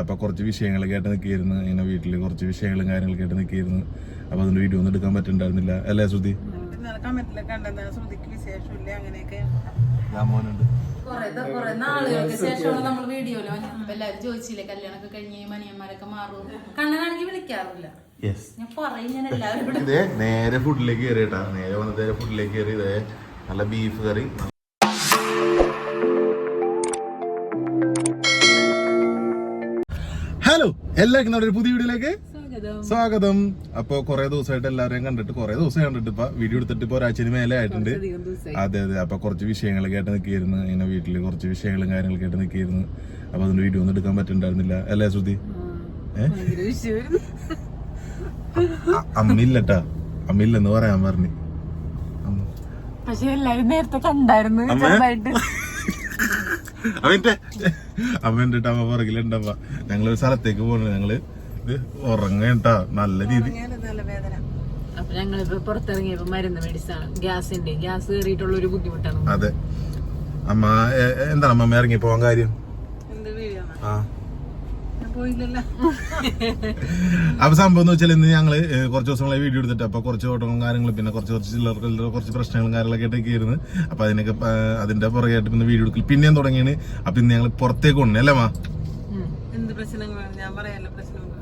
അപ്പൊ കുറച്ച് വിഷയങ്ങൾ കേട്ട് നിൽക്കുകയായിരുന്നു. ഇങ്ങനെ വീട്ടിൽ കുറച്ച് വിഷയങ്ങളും കാര്യങ്ങളും കേട്ട് നിൽക്കുകയായിരുന്നു. അപ്പോൾ അതിന്റെ വീഡിയോ ഒന്നും എടുക്കാൻ പറ്റുന്നുണ്ടായിരുന്നില്ല അല്ലേ ശ്രുതി? കൊറേ നാളുകൾക്ക് ശേഷമാണ് നമ്മൾ വന്നത്. എല്ലാരും ചോദിച്ചില്ലേ കല്യാണമൊക്കെ കഴിഞ്ഞ് മനിയന്മാരൊക്കെ മാറും കണ്ണനാണെങ്കിൽ വിളിക്കാറില്ല. യെസ് ഞാൻ പറയും ഞാൻ എല്ലാവരും ഇതേ നേരെ ഫുഡിലേക്ക് കയറി കേട്ടാ നേരെ വന്ന് നേരെ ഫുഡിലേക്ക് കയറി ഇതേ നല്ല ബീഫ് കറി എല്ലാവർക്കും നമ്മുടെ ഒരു പുതിയ വീഡിയോയിലേക്ക് സ്വാഗതം. അപ്പൊ കുറെ ദിവസമായിട്ട് എല്ലാവരെയും കണ്ടിട്ട് കുറെ ദിവസം കണ്ടിട്ട് ഇപ്പൊ വീഡിയോ എടുത്തിട്ട് ഇപ്പൊ ഒരാഴ്ച മേലെ ആയിട്ടുണ്ട്. അതെ അതെ. അപ്പൊ കുറച്ച് വിഷയങ്ങൾ കേട്ട് നിൽക്കിയിരുന്നു ഇങ്ങനെ വീട്ടിൽ കുറച്ച് വിഷയങ്ങളും കാര്യങ്ങളും കേട്ട് നിൽക്കിയിരുന്നു അപ്പൊ അതിന്റെ വീഡിയോ ഒന്നും എടുക്കാൻ പറ്റുന്നുണ്ടായിരുന്നില്ല അല്ലേ ശ്രുതി? അമ്മയില്ലട്ടാ. അമ്മയില്ലെന്ന് പറയാൻ പറഞ്ഞു. പക്ഷെ എല്ലാരും നേരത്തെ കണ്ടായിരുന്നു അവന്റെ അമ്മന്റെ അമ്മ പുറകിലുണ്ടമ്മ ഞങ്ങളൊരു സ്ഥലത്തേക്ക് പോകണ ഞങ്ങൾ ഇത് ഉറങ്ങട്ടാ നല്ല രീതി. നല്ല വേദന. അപ്പൊ ഞങ്ങളിപ്പോ പുറത്തിറങ്ങിയപ്പോ മരുന്ന് മേടിച്ചാണ് ഗ്യാസിന്റെ ഗ്യാസ് കയറിയിട്ടുള്ള ഒരു ബുദ്ധിമുട്ടാണ്. അതെ. അമ്മ എന്താണ് അമ്മ ഇറങ്ങി പോവാൻ കാര്യം? എന്ത് വീഡിയോ ആ. അപ്പൊ സംഭവം എന്ന് വെച്ചാൽ ഇന്ന് ഞങ്ങൾ കുറച്ച് ദിവസങ്ങളെ വീഡിയോ എടുത്തിട്ട് അപ്പൊ കുറച്ച് ഓട്ടങ്ങളും കാര്യങ്ങളും പിന്നെ കുറച്ച് കുറച്ച് ചില്ലറ കുറച്ച് പ്രശ്നങ്ങളും കാര്യങ്ങളൊക്കെ ആയിട്ടൊക്കെയായിരുന്നു അപ്പൊ അതിനൊക്കെ അതിന്റെ പുറകെയായിട്ട് പിന്നെ വീഡിയോ എടുക്കൽ പിന്നെയും തുടങ്ങിയാണ്. അപ്പൊ ഇന്ന് ഞങ്ങൾ പുറത്തേക്ക് കൊണ്ടു അല്ലേ മാ?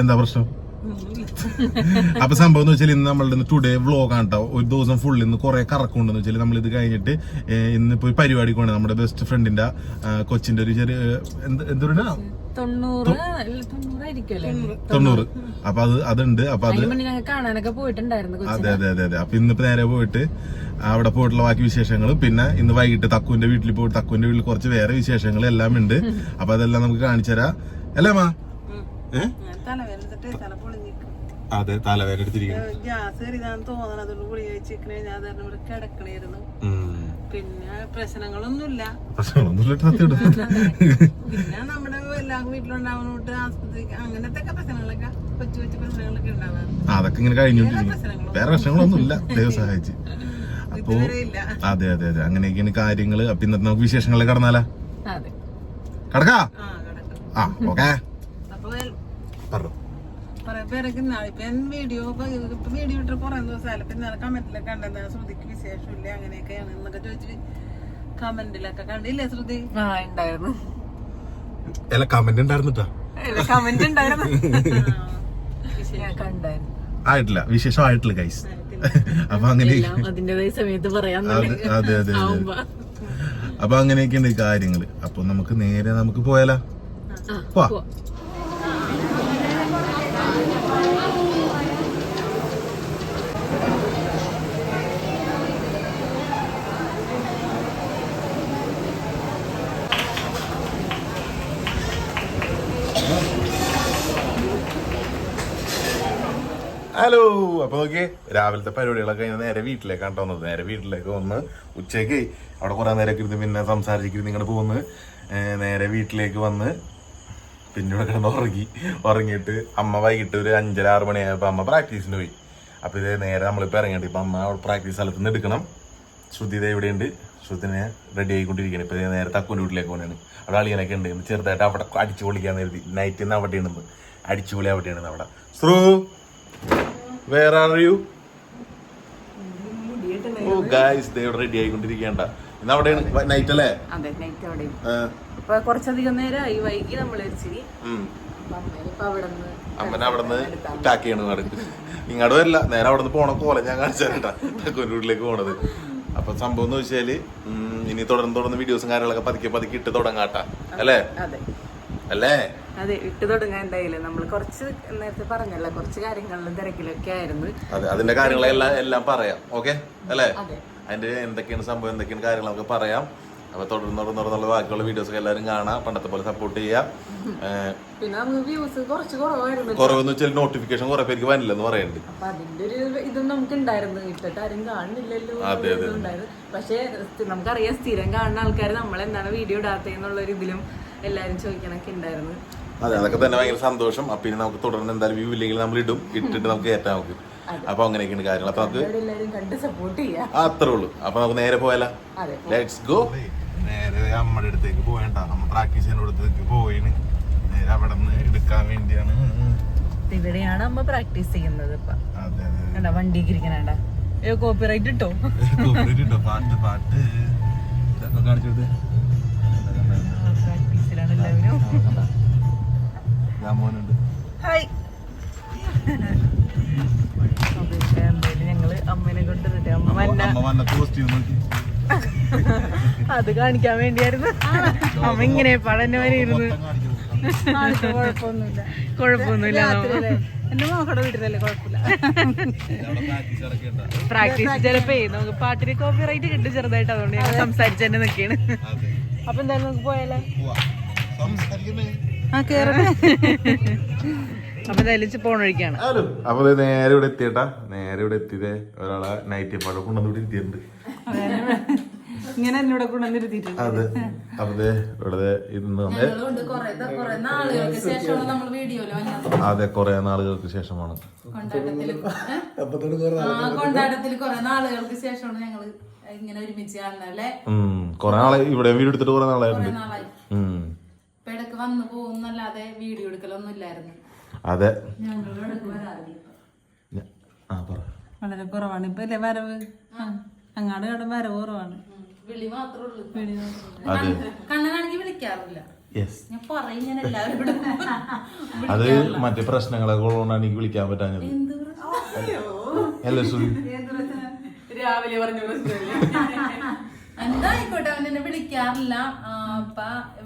എന്ത് പ്രശ്നം. അപ്പൊ സംഭവം എന്ന് വെച്ചാൽ ഇന്ന് നമ്മളുടെ ടുഡേ വ്ലോഗ് ആണ് കേട്ടോ ഒരു ദിവസം ഫുൾ ഇന്ന് കുറെ കറക്കുണ്ടെന്ന് വെച്ചാൽ നമ്മൾ ഇത് കഴിഞ്ഞിട്ട് ഇന്ന് ഇപ്പൊ പരിപാടി കൊണ്ട് നമ്മുടെ ബെസ്റ്റ് ഫ്രണ്ടിന്റെ കൊച്ചിന്റെ ഒരു ചെറിയ എന്ത് എന്തൊരു തൊണ്ണൂറ് അപ്പൊ അത് അതുണ്ട്. അപ്പൊ അത് കാണാനൊക്കെ പോയിട്ടുണ്ടായിരുന്നു അതെ അതെ അതെ അതെ. അപ്പൊ ഇന്നിപ്പോ നേരെ പോയിട്ട് അവിടെ പോയിട്ടുള്ള ബാക്കി വിശേഷങ്ങൾ പിന്നെ ഇന്ന് വൈകിട്ട് തക്കുവിന്റെ വീട്ടിൽ പോയിട്ട് തക്കുവിന്റെ വീട്ടിൽ കുറച്ച് വേറെ വിശേഷങ്ങൾ എല്ലാം ഉണ്ട് അപ്പൊ അതെല്ലാം നമുക്ക് കാണിച്ചു തരാം. അല്ലേ മാ ഏഹ് അതെ തലവേദന എടുത്തിരിക്കുന്നു ഗ്യാസ് കയറിയതാന്ന് തോന്നണം. അതുകൊണ്ട് ഗുളിക കഴിച്ചിരിക്കണേ. ഞാൻ കാരണം ഇവിടെ കിടക്കണായിരുന്നു. പിന്നെ പ്രശ്നങ്ങളൊന്നുമില്ല. പിന്നെ നമ്മുടെ എല്ലാ വീട്ടിലുണ്ടാവുന്നോട്ട് ആസ്പത്രിക്ക് അങ്ങനത്തെ ഒക്കെ പ്രശ്നങ്ങളൊക്കെ കൊച്ചു കൊച്ചു പ്രശ്നങ്ങളൊക്കെ ഉണ്ടാവാറുണ്ട്. അതൊക്കെ ഇങ്ങനെ കഴിഞ്ഞോണ്ടിരിക്കും വേറെ പ്രശ്നങ്ങളൊന്നുമില്ല. ദൈവം സഹായിച്ച്. അപ്പോ അതെ അതെ അതെ. അങ്ങനെയൊക്കെയാണ് കാര്യങ്ങൾ. അപ്പൊ ഇന്നത്തെ നമുക്ക് വിശേഷങ്ങളിൽ കടന്നാലാ? കടക്കാ? ആ ഓക്കെ. പറഞ്ഞു കുറെ പേരൊക്കെ ഇന്നാൾ ഇപ്പൊ വീഡിയോ ഇപ്പൊ വീഡിയോ ഇട്ട് കുറെ ദിവസമായാലും ഇപ്പൊ ഇന്നലെ കമന്റിലൊക്കെ കണ്ടെന്താ ശ്രുതിക്ക് വിശേഷമില്ല? അങ്ങനെയൊക്കെയാണ് എന്നൊക്കെ ചോദിച്ചിട്ട് കമന്റിലൊക്കെ കണ്ടില്ലേ ശ്രുതി? ആ ഉണ്ടായിരുന്നു അല്ല കമന്റ് ഉണ്ടായിരുന്നിട്ടാ കമന്റ് ഉണ്ടായിരുന്നു കണ്ടായിരുന്നു. ആയിട്ടില്ല. വിശേഷം ആയിട്ടില്ല. ഗൈസ് അപ്പൊ അങ്ങനെ അതിന്റേതായ സമയത്ത് അതെ അതെ അതെ അപ്പൊ അങ്ങനെയൊക്കെയാണ് ഈ കാര്യങ്ങൾ. അപ്പൊ നമുക്ക് നേരെ നമുക്ക് പോയാലോ? പോവാ. ഹലോ അപ്പൊ നോക്കിയേ രാവിലത്തെ പരിപാടികളൊക്കെ കഴിഞ്ഞ നേരെ വീട്ടിലേക്കാണ് ട്ടോ വന്നത്. നേരെ വീട്ടിലേക്ക് വന്ന് ഉച്ചയ്ക്ക് അവിടെ കുറെ നേരം ഇരുന്ന് പിന്നെ സംസാരിച്ചിട്ട് ഇങ്ങോട്ട് പോകുന്നു. നേരെ വീട്ടിലേക്ക് വന്ന് പിന്നെ ഇവിടെ കിടന്ന് ഉറങ്ങി. ഉറങ്ങിയിട്ട് അമ്മ വൈകിട്ട് ഒരു അഞ്ചര ആറ് മണിയായപ്പോൾ അമ്മ പ്രാക്ടീസിന് പോയി. അപ്പോൾ ഇത് നേരെ നമ്മളിപ്പോൾ ഇറങ്ങിയിട്ട് ഇപ്പം അമ്മ അവിടെ പ്രാക്ടീസ് സ്ഥലത്ത് നിന്ന് എടുക്കണം. ശ്രുതി ഇവിടെയുണ്ട് ശ്രുതിനെ റെഡി ആയിക്കൊണ്ടിരിക്കുകയാണ് ഇപ്പോൾ നേരെ തക്കൂന്റെ വീട്ടിലേക്ക് പോകണാണ് അവിടെ അളിയനൊക്കെ ഉണ്ട്. ചെറുതായിട്ട് അവിടെ അടിച്ചു പൊളിക്കാൻ കരുതി. നൈറ്റ് നിന്ന് അവിടെ ഉണ്ട് അടിച്ചു പൊളി അവിടെ ഉണ്ട് അവിടെ. ശ്രൂ വേർ ആർ യു ഓ ഗായ്സ് ഇവിടെ റെഡി ആയിക്കൊണ്ടിരിക്കേണ്ട ഇന്ന് അവിടെയാണ്? നൈറ്റ് അല്ലേ? ഇപ്പൊ കുറച്ചധികം നേരമായി വൈകി നമ്മൾ ഇച്ചിരി അമ്മന അവിടുന്ന് ടാക്ക് ചെയ്യണ നടക്ക് ഇങ്ങോട്ട് വരില്ല. നേരെ അവിടെ നിന്ന് പോണ പോലെ ഞാൻ തക്കൂന്റെ പോണത്. അപ്പൊ സംഭവം എന്ന് വെച്ചാൽ ഇനി തുടർന്ന് തുടർന്ന് വീഡിയോസും കാര്യങ്ങളൊക്കെ പതുക്കെ പതുക്കെ ഇട്ട് തുടങ്ങാട്ടാ അല്ലേ? അതെ. അല്ലേ? അതെ ഇട്ട് തുടങ്ങാൻ എന്തായാലും. നമ്മൾ കുറച്ച് നേരത്തെ പറഞ്ഞല്ലോ കുറച്ച് കാര്യങ്ങളിലും തിരക്കിലൊക്കെ ആയിരുന്നു. അതെ അതിന്റെ കാര്യങ്ങളെല്ലാം എല്ലാം പറയാം. ഓക്കെ? അല്ലേ? അതെ. അതിന്റെ എന്തൊക്കെയാണ് സംഭവം എന്തൊക്കെയാണ് കാര്യങ്ങളൊക്കെ പറയാം. അപ്പൊ തുടർന്ന് തുടർന്ന് തുടർന്നുള്ള ബാക്കിയുള്ള വീഡിയോസ് ഒക്കെ എല്ലാവരും കാണാം. പണ്ടത്തെ പോലെ സപ്പോർട്ട് ചെയ്യാം. പിന്നെ നമുക്ക് വ്യൂസ് കുറച്ച് കുറവായിരുന്നു കുറവെന്ന് വെച്ചാൽ നോട്ടിഫിക്കേഷൻ കുറെ പേർക്ക് വരില്ലെന്ന് പറയുന്നുണ്ട്. അപ്പൊ അതിന്റെ ഒരു ഇതും നമുക്ക് ഉണ്ടായിരുന്നു ഇട്ടിട്ട് ആരും കാണുന്നില്ലല്ലോ അതെ, അതെ. പക്ഷേ നമുക്കറിയാം സ്ഥിരം കാണുന്ന ആൾക്കാർ നമ്മൾ എന്താണ് വീഡിയോ ഇടാത്തതെന്നുള്ള ഒരു ഇതിലും എല്ലാരും ചോദിക്കണൊക്കെ ഉണ്ടായിരുന്നു. അതെ അതൊക്കെ തന്നെ ഭയങ്കര സന്തോഷം. അപ്പൊ ഇനി നമുക്ക് തുടർന്ന് എന്തായാലും വ്യൂ ഇല്ലെങ്കിൽ നമ്മൾ ഇടും. ഇട്ടിട്ട് നമുക്ക് കയറ്റാം നമുക്ക്. അപ്പൊ അങ്ങനെയൊക്കെയാണ് കാര്യങ്ങൾ. അപ്പൊ നമുക്ക് അത്രേ ഉള്ളൂ. അപ്പൊ നമുക്ക് നേരെ പോയാലോ? ലെറ്റ്സ് ഗോ നേരെ അമ്മയുടെ അടുത്തേക്ക് പോയണ്ട നമ്മ പ്രാക്ടീസ് ചെയ്യുന്ന അടുത്തേക്ക് പോയിന്. നേരെ അവിടെ നിന്ന് എടുക്കാൻ വേണ്ടിയാണ്. ഇവിടെയാണ് അമ്മ പ്രാക്ടീസ് ചെയ്യുന്നത് ഇപ്പൊ. വണ്ടിക്ക് ഇരിക്കണണ്ട. കോപ്പിറൈറ്റ് ഇട്ടോ? Cooperate ഉണ്ടോ? പാട്ട് പാട്ട്. ഇതൊക്കെ കാണിച്ചു കൊടുത്തേ. പ്രാക്ടീസിലാണ് എല്ലാവരും. രാമോനുണ്ട് ഹായ്. ഞങ്ങൾ അമ്മേനെ കൊണ്ടിട്ട് അമ്മ വന്ന കോസ്റ്റ്യൂം നോക്കി. അത് കാണിക്കാൻ വേണ്ടിയായിരുന്നു. അമ്മ ഇങ്ങനെ പടന്നെ വരെ ഇരുന്ന് കുഴപ്പമൊന്നുമില്ല. കുഴപ്പമൊന്നുമില്ല. എന്റെ മോക്കടെ വീട്ടിലല്ലേ കുഴപ്പമില്ല. പ്രാക്ടീസ് ചിലപ്പോ നമുക്ക് പാട്ടിന് കോപ്പി റൈറ്റ് കിട്ടും ചെറുതായിട്ട് അതുകൊണ്ട് ഞങ്ങൾ സംസാരിച്ച് തന്നെ നിൽക്കുകയാണ്. അപ്പൊ എന്തായാലും നമുക്ക് പോയാലേ? ആ കേറട്ടെ. അപ്പൊ അപ്പൊ നേരെ ഇവിടെ എത്തിയട്ടാ. നേരെ ഇവിടെ എത്തിയതേ ഒരാളെ നൈറ്റ് ഇവിടെ ഇരുത്തിയിട്ടുണ്ട്. ഇങ്ങനെ എന്നോട് കൊണ്ടുവന്നിരുത്തിയിട്ടുണ്ട് അതെ. ഇവിടെ ഇരുന്ന് കൊറേ നാളുകൾക്ക് ശേഷമാണ് നമ്മൾ വീഡിയോയിൽ വന്നത്. അതെ കുറെ നാളുകൾക്ക് ശേഷമാണ്. കൊണ്ടാട്ടത്തിൽ ആ കൊണ്ടാട്ടത്തിൽ കൊറേ നാളുകൾക്ക് ശേഷമാണ് ഞങ്ങൾ ഇങ്ങനെ ഒരുമിച്ച് കാണുന്നല്ലേ കൊറേ നാളെ ഇവിടെ വീട് എടുത്തിട്ട് കുറെ നാളായിട്ടുണ്ട്. ഇടയ്ക്ക് വന്നു പോകുന്നല്ലാതെ വീഡിയോ എടുക്കലൊന്നും ഇല്ലായിരുന്നു. അതെ. വളരെ കുറവാണ്. ഇപ്പൊ അല്ലേ വരവ്? ആ, അങ്ങാട് കട വരവ് കുറവാണ്. വിളി മാത്രമേ ഉള്ളൂ. അതെ. കണ്ണനാണെങ്കിൽ വിളിക്കാറില്ല. യെസ് ഞാൻ പറയും ഞാൻ എല്ലാവരോടും. അത് മറ്റു പ്രശ്നങ്ങളെ ഉള്ളതുകൊണ്ടാണ് എനിക്ക് വിളിക്കാൻ പറ്റാഞ്ഞത്. എന്ത്? അല്ലേ സുനി രാവിലെ പറഞ്ഞു എന്തായിക്കോട്ടെ അവൻ എന്നെ വിളിക്കാറില്ല. ആ, അപ്പ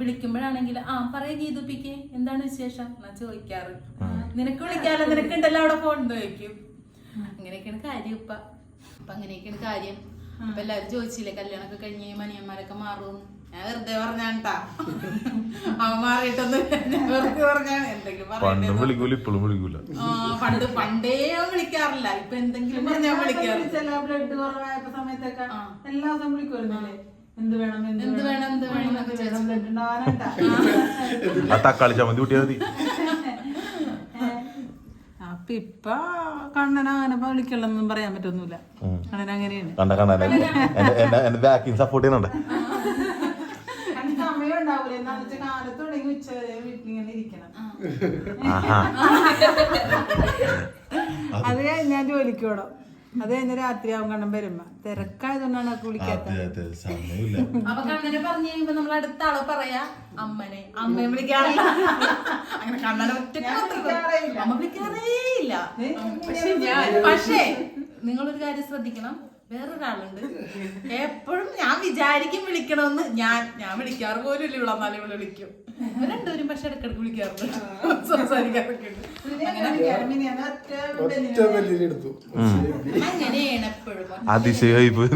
വിളിക്കുമ്പോഴാണെങ്കിൽ ആ പറയാ ഗീതുപ്പിക്ക് എന്താണ് വിശേഷം? എന്നാ ചോദിക്കാറ്. നിനക്ക് വിളിക്കാലോ നിനക്കുണ്ടല്ലോ അവിടെ ഫോൺ ചോദിക്കും. അങ്ങനെയൊക്കെയാണ് കാര്യം ഇപ്പ അപ്പൊ അങ്ങനെയൊക്കെയാണ് കാര്യം. അപ്പൊ എല്ലാവരും ചോദിച്ചില്ലേ കല്യാണമൊക്കെ കഴിഞ്ഞ് മനിയന്മാരൊക്കെ മാറും? ഞാൻ വെറുതെ പറഞ്ഞാട്ടാ അവൻ മാറിയിട്ടൊന്നും ഞാൻ വെറുതെ പറഞ്ഞാണ്. എന്തെങ്കിലും പണ്ടും പറയണ്ടേ വിളിക്കൂല ഇപ്പോഴും വിളിക്കൂല. ആ, പണ്ട് പണ്ടേ അവൻ വിളിക്കാറില്ല. ഇപ്പൊ എന്തെങ്കിലും പറഞ്ഞാൽ വിളിക്കാറില്ല ചില ബ്ലഡ് കുറവായപ്പോ സമയത്തൊക്കെ എല്ലാ ദിവസം വിളിക്കുമായിരുന്നല്ലേ? എന്ത് വേണം എന്ത് വേണം? എന്ത് വേണം എന്നൊക്കെ ബ്ലഡ് ഉണ്ടാവാനായിട്ടാ ആ തക്കാളി ചമ്മന്തി കൂട്ടിയാൽ മതി. അപ്പൊ ഇപ്പൊ കണ്ണന അങ്ങനെ വിളിക്കണമെന്നും പറയാൻ പറ്റൊന്നുമില്ല. കണ്ണൻ അങ്ങനെയാണ്. കണ്ട എന്നെ ബാക്കിങ് സപ്പോർട്ട് ചെയ്യുന്നുണ്ട്. അത് ഞാൻ ജോലിക്ക് പോണം. അത് രാത്രി രാത്രിയാവും കണ്ണം വരുമ്പോ. തിരക്കായതുകൊണ്ടാണ് അതെ അതെ സമയമില്ല. അപ്പൊ കണ്ണനെ പറഞ്ഞു കഴിയുമ്പോ നമ്മൾ അടുത്ത ആളെ പറയാ അമ്മനെ അമ്മയെ വിളിക്കാറില്ല. അങ്ങനെ കണ്ണനെ ഒറ്റ അമ്മ വിളിക്കാറേ ഇല്ല പക്ഷെ ഞാൻ പക്ഷേ നിങ്ങളൊരു കാര്യം ശ്രദ്ധിക്കണം. വേറൊരാളുണ്ട്. എപ്പോഴും ഞാൻ വിചാരിക്കും വിളിക്കണമെന്ന് ഞാൻ ഞാൻ വിളിക്കാറ് പോലും ഇല്ല ഇവിടെ എന്നാലും ഇവിടെ വിളിക്കും. രണ്ടുപേരും പക്ഷെ ഇടക്കിടക്ക് വിളിക്കാറുണ്ട്. സംസാരിക്കാറൊക്കെ ഉണ്ട്. അങ്ങനെയാണ് എപ്പോഴും. അതിശയായി പോയി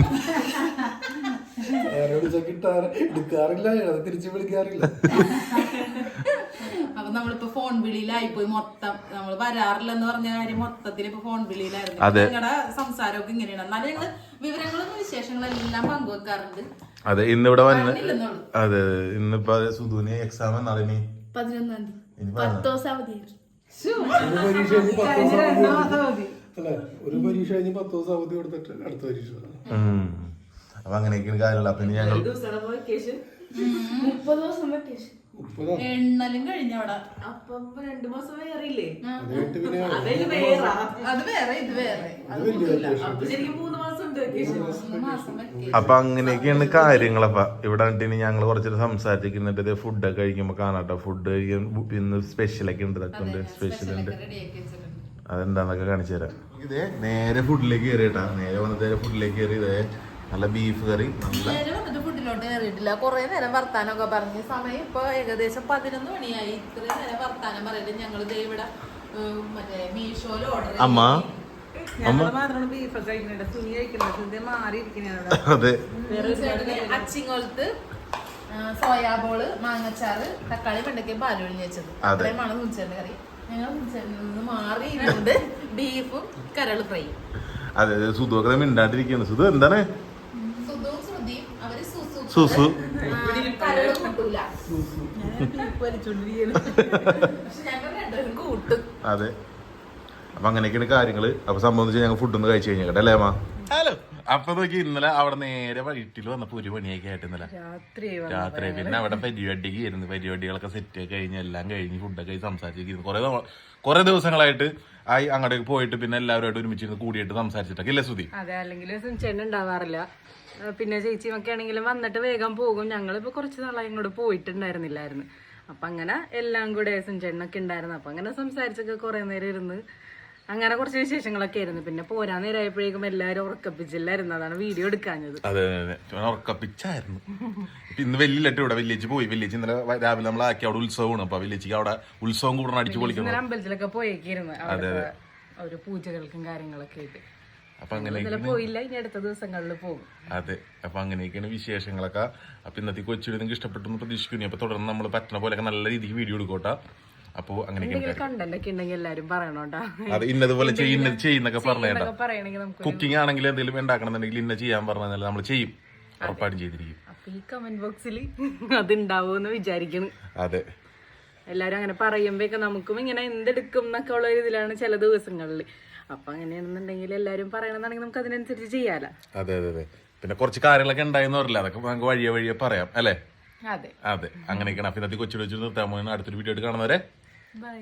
തിരിച്ചു വിളിക്കാറില്ല. അപ്പൊ നമ്മളിപ്പോ ഫോൺ വിളിയിലായി പോയി മൊത്തം നമ്മൾ വരാറില്ലെന്ന് പറഞ്ഞ കാര്യം മൊത്തത്തിൽ ഇപ്പൊ ഫോൺ വിളിയിലായിരുന്നു. നിങ്ങളുടെ സംസാരമൊക്കെ ഇങ്ങനെയാണ്. എന്നാലും ഞങ്ങൾ വിവരങ്ങളും വിശേഷങ്ങളും എല്ലാം പങ്കുവെക്കാറുണ്ട്. അതെ ഇന്നിവിടെ വന്ന് അതെ ഇന്നിപ്പോ സുധുവിന് എക്സാം എന്നാണ് ഇനി. പതിനൊന്നാം തീയതി. പത്ത് ദിവസം അവധി. ഒരു പരീക്ഷ കഴിഞ്ഞ് പത്ത് ദിവസം അവധി കൊടുത്തിട്ട്. അടുത്ത പരീക്ഷ. അപ്പൊ അങ്ങനെയൊക്കെയാണ് കാര്യമുള്ള അപ്പൊ ഞങ്ങൾ മുപ്പത് ദിവസം വെക്കേഷൻ എണ്ണലും കഴിഞ്ഞ അവിടെ. അപ്പം രണ്ടു മാസം വേറില്ലേ അത് വേറെ. അത് വേറെ ഇത് വേറെ. അപ്പൊ ശരിക്കും മൂന്ന് മാസം ഉണ്ട് അപ്പൊ അങ്ങനെയൊക്കെയാണ് കാര്യങ്ങളപ്പ ഇവിടെ വന്നിട്ട് ഞങ്ങൾ ഞങ്ങൾ സംസാരിച്ചിരിക്കുന്നുണ്ട് സംസാരിച്ചിട്ട് ഫുഡൊക്കെ കഴിക്കുമ്പോ കാണാട്ടോ. ഫുഡ് കഴിക്കാൻ ഇന്ന് സ്പെഷ്യലൊക്കെ ഉണ്ട്. ഇതൊക്കെ ഉണ്ട്. സ്പെഷ്യൽ ഉണ്ട്. അതെന്താന്നൊക്കെ കാണിച്ചു തരാം. ഇതേ നേരെ ഫുഡിലേക്ക് കയറി കേട്ടാ നേരെ വന്നിട്ട് നേരെ ഫുഡിലേക്ക് കയറി ഇതേ നല്ല ബീഫ് കറി നല്ല ഫുഡിലോട്ട് കയറിയിട്ടില്ല കുറെ നേരം വർത്താനമൊക്കെ പറഞ്ഞ്. സമയം ഇപ്പൊ ഏകദേശം പതിനൊന്ന് മണിയായി. ഇത്രയും നേരം വർത്താനം പറയൽ ഞങ്ങൾ ദേ ഇവിടെ മറ്റേ മീഷോയിൽ ഓർഡർ അമ്മ? അതെ. അച്ചിങ്ങോലത്ത് സോയാബോൾ മാങ്ങച്ചാറ് തക്കാളി വെണ്ടയ്ക്ക് പാലൊഴിഞ്ഞ് വെച്ചത്. അതെ. അത്രയുമാണ് നൂച്ചേന്റെ കറി. ഞങ്ങൾ നൂച്ചേരിൽ നിന്ന് മാറി ബീഫും കരൾ ഫ്രൈ അതെ അതെ. സുധു ഒക്കെ മിണ്ടാണ്ടിരിക്കുകയാണ് സുധു എന്താണ് സുധുവും ശ്രുതിയും അവർ സുസു സുസു കരൾ കൂട്ടൂല ബീഫ് വലിച്ചോണ്ടിരിക്കുന്നു പക്ഷെ ഞങ്ങൾ രണ്ടുപേരും കൂട്ടും അതെ. അപ്പൊ അങ്ങനെയൊക്കെയാണ് കാര്യങ്ങൾ. അപ്പൊ സംഭവം വെച്ചാൽ ഞങ്ങൾ ഫുഡ് ഒന്ന് കഴിച്ചു കഴിഞ്ഞേക്കട്ടെ അല്ലേ അമ്മ ഹലോ. അപ്പൊ നോക്കി ഇന്നലെ അവിടെ നേരെ വീട്ടിൽ വന്നപ്പോ ഒരു മണിയൊക്കെ ആയിട്ട് ഇന്നലെ. രാത്രി രാത്രി പിന്നെ അവിടെ പരിപാടിക്ക് ഇരുന്ന് പരിപാടികളൊക്കെ സെറ്റ് കഴിഞ്ഞ് എല്ലാം കഴിഞ്ഞ് ഫുഡൊക്കെ കഴിച്ച് സംസാരിച്ചിരിക്കുന്നു. കുറെ കുറെ ദിവസങ്ങളായിട്ട് ആയി അങ്ങോട്ടേക്ക് പോയിട്ട് പിന്നെ എല്ലാവരുമായിട്ട് ഒരുമിച്ച് കൂടിയിട്ട് സംസാരിച്ചിട്ടൊക്കെ ഇല്ലേ ശ്രുതി അതെ അല്ലെങ്കിൽ ഉണ്ടാവാറില്ല. പിന്നെ ചേച്ചിയും ഒക്കെ ആണെങ്കിലും വന്നിട്ട് വേഗം പോകും. ഞങ്ങളിപ്പോൾ കുറച്ച് നാളായി ഇങ്ങോട്ട് പോയിട്ടുണ്ടായിരുന്നില്ലായിരുന്നു. അപ്പം അങ്ങനെ എല്ലാം കൂടെ സുഞ്ചേട്ടനൊക്കെ ഉണ്ടായിരുന്നു. അപ്പം അങ്ങനെ സംസാരിച്ചൊക്കെ കുറേ നേരം ഇരുന്ന് അങ്ങനെ കുറച്ച് വിശേഷങ്ങളൊക്കെ ആയിരുന്നു. പിന്നെ പോരാ നേരമായപ്പോഴേക്കും എല്ലാവരും ഉറക്കപ്പിച്ചില്ലായിരുന്നു. അതാണ് വീഡിയോ എടുക്കാഞ്ഞത്. അതെ അതെ ഉറക്കപ്പിച്ചായിരുന്നു. ഇന്ന് വലിയ ഇവിടെ. വില്ലേജ് പോയി. വില്ലേജ് ഇന്നലെ രാവിലെ നമ്മൾ ആക്കി അവിടെ ഉത്സവമാണ്. അപ്പൊ വില്ലേജിക്ക് അവിടെ ഉത്സവം കൂടെ അടിച്ചു പൊളിക്കണം. ഇന്നലെ അമ്പലത്തിലൊക്കെ പോയേക്കിരുന്നു. അവിടുത്തെ ഒരു പൂജകൾക്കും കാര്യങ്ങളൊക്കെ ആയിട്ട്. അപ്പൊ അങ്ങനെ പോയില്ല ഇനി അടുത്ത ദിവസങ്ങളിൽ പോകും. അതെ അപ്പൊ അങ്ങനെയൊക്കെയാണ് വിശേഷങ്ങളൊക്കെ. അപ്പൊ ഇന്നത്തെ കൊച്ചു നിങ്ങൾക്ക് ഇഷ്ടപ്പെട്ടു എന്ന് പ്രതീക്ഷിക്കുന്നു. അപ്പൊ തുടർന്ന് നമ്മൾ പറ്റുന്ന പോലെ നല്ല രീതിക്ക് വീഡിയോ എടുക്കോട്ടെ അപ്പൊ അങ്ങനെ അത് ഇന്നതുപോലെ ചെയ്യും ഇന്നത് ചെയ്യുന്നൊക്കെ പറഞ്ഞേണ്ട നമുക്ക് കുക്കിംഗ് ആണെങ്കിൽ എന്തെങ്കിലും ഉണ്ടാക്കണമെന്നുണ്ടെങ്കിൽ ഇന്ന ചെയ്യാൻ പറഞ്ഞാൽ നമ്മൾ ചെയ്യും. ഉറപ്പായിട്ടും ചെയ്തിരിക്കും. അപ്പൊ ഈ കമന്റ് ബോക്സിൽ അതുണ്ടാവുമെന്ന് വിചാരിക്കുന്നു അതെ. എല്ലാരും അങ്ങനെ പറയുമ്പോഴൊക്കെ നമുക്കും ഇങ്ങനെ എന്തെടുക്കും എന്നൊക്കെ ഉള്ള ഒരു ഇതിലാണ് ചില ദിവസങ്ങളിൽ. അപ്പൊ അങ്ങനെയാണെന്നുണ്ടെങ്കിൽ എല്ലാരും പറയണമെന്നാണെങ്കിൽ നമുക്ക് അതിനനുസരിച്ച് ചെയ്യാലോ. അതെ അതെ അതെ. പിന്നെ കുറച്ച് കാര്യങ്ങളൊക്കെ ഉണ്ടായെന്ന് പറയില്ല അതൊക്കെ നമുക്ക് വഴിയെ വഴിയെ പറയാം അല്ലേ? അതെ. അതെ അങ്ങനെയൊക്കെയാണ്. അപ്പൊ ഇന്നത്തെ കൊച്ചു വെച്ച് നിർത്താൻ പോകുന്ന അടുത്തൊരു വീഡിയോ ആയിട്ട് കാണുന്നവരെ. ബൈ